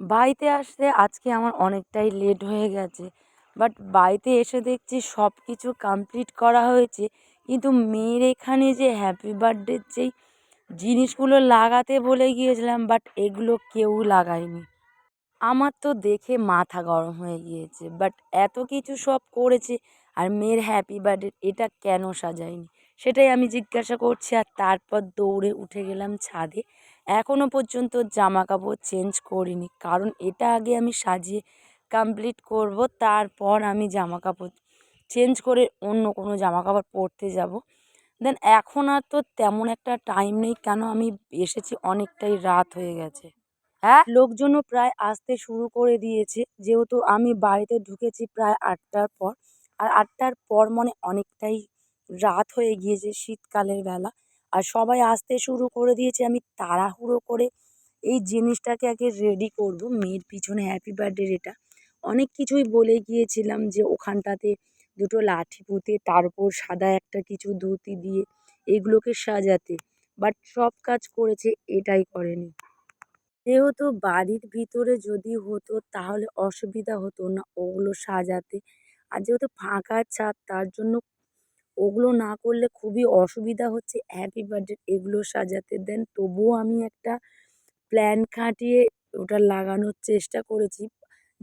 বাড়িতে আসতে আজকে আমার অনেকটাই লেট হয়ে গেছে। বাট বাড়িতে এসে দেখছি সব কিছু কমপ্লিট করা হয়েছে। কিন্তু মেয়ের এখানে যে হ্যাপি বার্থডের যেই জিনিসগুলো লাগাতে বলে গিয়েছিলাম বাট এগুলো কেউ লাগায়নি। আমার তো দেখে মাথা গরম হয়ে গিয়েছে। বাট এত কিছু সব করেছে আর মেয়ের হ্যাপি বার্থডে এটা কেন সাজায়নি? সেটাই আমি জিজ্ঞাসা করছি আর তারপর দৌড়ে উঠে গেলাম ছাদে। এখনও পর্যন্ত জামা কাপড় চেঞ্জ করিনি। কারণ এটা আগে আমি সাজিয়ে কমপ্লিট করব, তারপর আমি জামা কাপড় চেঞ্জ করে অন্য কোনো জামা কাপড় পরতে যাব। দেন এখন আর তো তেমন একটা টাইম নেই, কেন আমি এসেছি অনেকটাই রাত হয়ে গেছে। হ্যাঁ? লোকজনও প্রায় আসতে শুরু করে দিয়েছে, যেহেতু আমি বাড়িতে ঢুকেছি প্রায় আটটার পর। আর আটটার পর মানে অনেকটাই রাত হয়ে গিয়েছে শীতকালের বেলা। আর সবাই আসতে শুরু করে দিয়েছে। আমি তাড়াহুড়ো করে এই জিনিসটাকে আগে রেডি করব। মেয়ের পিছনে হ্যাপি বার্থডের এটা। অনেক কিছুই বলে গিয়েছিলাম যে ওখানটাতে দুটো লাঠি পুঁতে, তারপর সাদা একটা কিছু ধুতি দিয়ে এগুলোকে সাজাতে। বাট সব কাজ করেছে, এটাই করেনি। যেহেতু বাড়ির ভিতরে যদি হতো, তাহলে অসুবিধা হতো না ওগুলো সাজাতে। আর যেহেতু ফাঁকা ছাদ, তার জন্য ওগুলো না করলে খুবই অসুবিধা হচ্ছে। হ্যাপি বার্থডে এগুলো সাজাতে দেন। তবুও আমি একটা প্ল্যান খাটিয়ে ওটা লাগানোর চেষ্টা করেছি।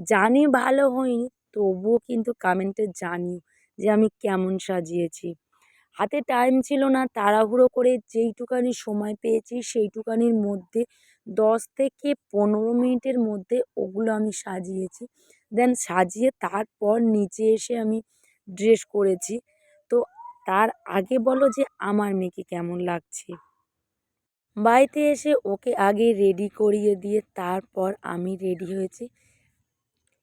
জানি ভালো হয়নি, তবুও কিন্তু কমেন্টে জানিও যে আমি কেমন সাজিয়েছি। হাতে টাইম ছিল না, তাড়াহুড়ো করে যেইটুকানি সময় পেয়েছি, সেইটুকানির মধ্যে দশ থেকে পনেরো মিনিটের মধ্যে ওগুলো আমি সাজিয়েছি। দেন সাজিয়ে তারপর নিচে এসে আমি ড্রেস করেছি। তার আগে বলো যে আমার মেয়েকে কেমন লাগছে। বাড়িতে এসে ওকে আগে রেডি করিয়ে দিয়ে তারপর আমি রেডি হয়েছি।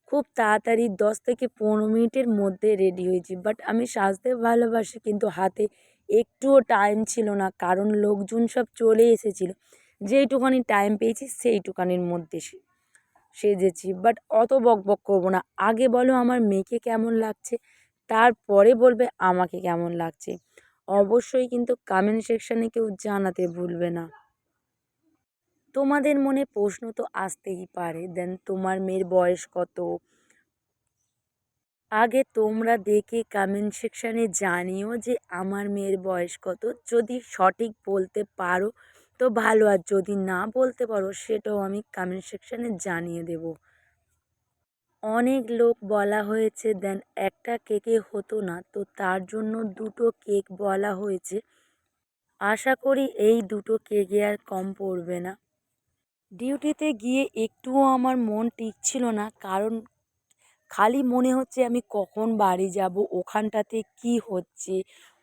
খুব তাড়াতাড়ি দশ থেকে পনেরো মিনিটের মধ্যে রেডি হয়েছি। বাট আমি সাজতে ভালোবাসি কিন্তু হাতে একটুও টাইম ছিল না। কারণ লোকজন সব চলে এসেছিল। যেইটুখানি টাইম পেয়েছি সেইটুখানির মধ্যে সেজেছি। বাট অত বক বক করব না। আগে বলো আমার মেয়েকে কেমন লাগছে? তারপরে বলবে আমাকে কেমন লাগছে। অবশ্যই কিন্তু কমেন্ট সেকশানে কেউ জানাতে ভুলবে না। তোমাদের মনে প্রশ্ন তো আসতেই পারে দেন তোমার মেয়ের বয়স কত? আগে তোমরা দেখে কমেন্ট সেকশানে জানিও যে আমার মেয়ের বয়স কত। যদি সঠিক বলতে পারো, তো ভালো। আর যদি না বলতে পারো, সেটাও আমি কমেন্ট সেকশানে জানিয়ে দেব। অনেক লোক বলা হয়েছে, দেন একটা কেকে হতো না। তো তার জন্য দুটো কেক বলা হয়েছে। আশা করি এই দুটো কেকে আর কম পড়বে না। ডিউটিতে গিয়ে একটুও আমার মন টিকছিল না, কারণ খালি মনে হচ্ছে আমি কখন বাড়ি যাব, ওখানটাতে কি হচ্ছে,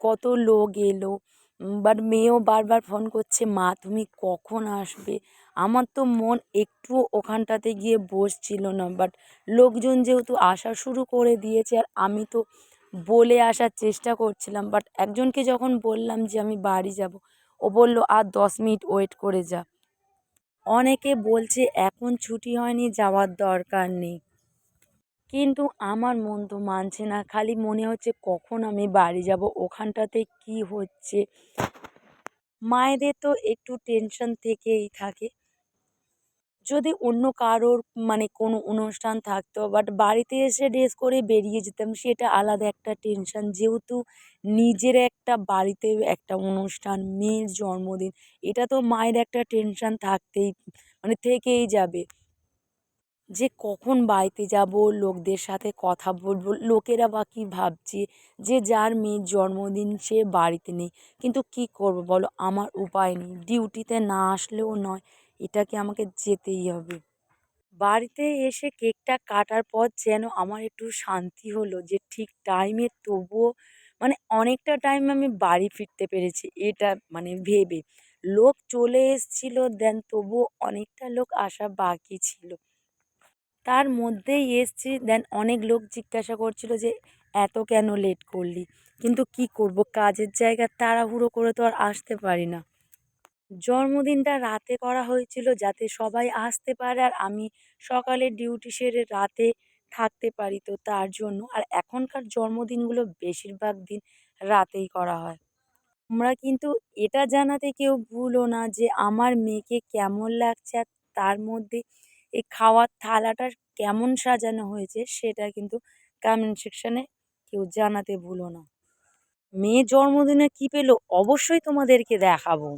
কত লোক এলো। বাট মেয়েও বারবার ফোন করছে, মা, তুমি কখন আসবে? আমার তো মন একটুও ওখানটাতে গিয়ে বসছিল না বাট লোকজন যেহেতু আসা শুরু করে দিয়েছে আর আমি তো বলে আসার চেষ্টা করছিলাম বাট একজনকে যখন বললাম যে আমি বাড়ি যাব, ও বলল, আর দশ মিনিট ওয়েট করে যা। অনেকে বলছে, এখন ছুটি হয়নি, যাওয়ার দরকার নেই। কিন্তু আমার মন তো মানছে না। খালি মনে হচ্ছে কখন আমি বাড়ি যাব, ওখানটাতে কি হচ্ছে? মায়েদের তো একটু টেনশন থেকেই থাকে। যদি অন্য কারোর মানে কোনো অনুষ্ঠান থাকতো বাট বাড়িতে এসে ড্রেস করে বেরিয়ে যেতাম, সেটা আলাদা একটা টেনশন যেহেতু নিজের একটা বাড়িতে একটা অনুষ্ঠান, মেয়ের জন্মদিন, এটা তো মায়ের একটা টেনশন থাকতেই মানে থেকেই যাবে। যে কখন বাড়িতে যাব, লোকদের সাথে কথা বলব, লোকেরা বা কী ভাবছে যে যার মেয়ের জন্মদিন সে বাড়িতে নেই। কিন্তু কী করব বলো? আমার উপায় নেই। ডিউটিতে না আসলেও নয়। এটাকে আমাকে যেতেই হবে? বাড়িতে এসে কেকটা কাটার পর যেন আমার একটু শান্তি হলো যে ঠিক টাইমে তবুও মানে অনেকটা টাইম আমি বাড়ি ফিরতে পেরেছি, এটা মানে ভেবে। লোক চলে এসেছিল, দেন তবুও অনেকটা লোক আসা বাকি ছিল। তার মধ্যেই এসছি। দেন অনেক লোক জিজ্ঞাসা করছিল যে, এত কেন লেট করলি? কিন্তু কি করব? কাজের জায়গায় তাড়াহুড়ো করে তো আর আসতে পারি না। জন্মদিনটা রাতে করা হয়েছিল যাতে সবাই আসতে পারে আর আমি সকালে ডিউটি সেরে রাতে থাকতে পারি তো তার জন্য। আর এখনকার জন্মদিনগুলো বেশিরভাগ দিন রাতেই করা হয়। আমরা কিন্তু এটা জানাতে কেউ ভুলো না যে, আমার মেয়েকে কেমন লাগছে আর তার মধ্যে এই খাওয়ার থালাটা কেমন সাজানো হয়েছে সেটা কিন্তু কমেন্ট সেকশানে কেউ জানাতে ভুলো না। মেয়ে জন্মদিনে কী পেল? অবশ্যই তোমাদেরকে দেখাবো।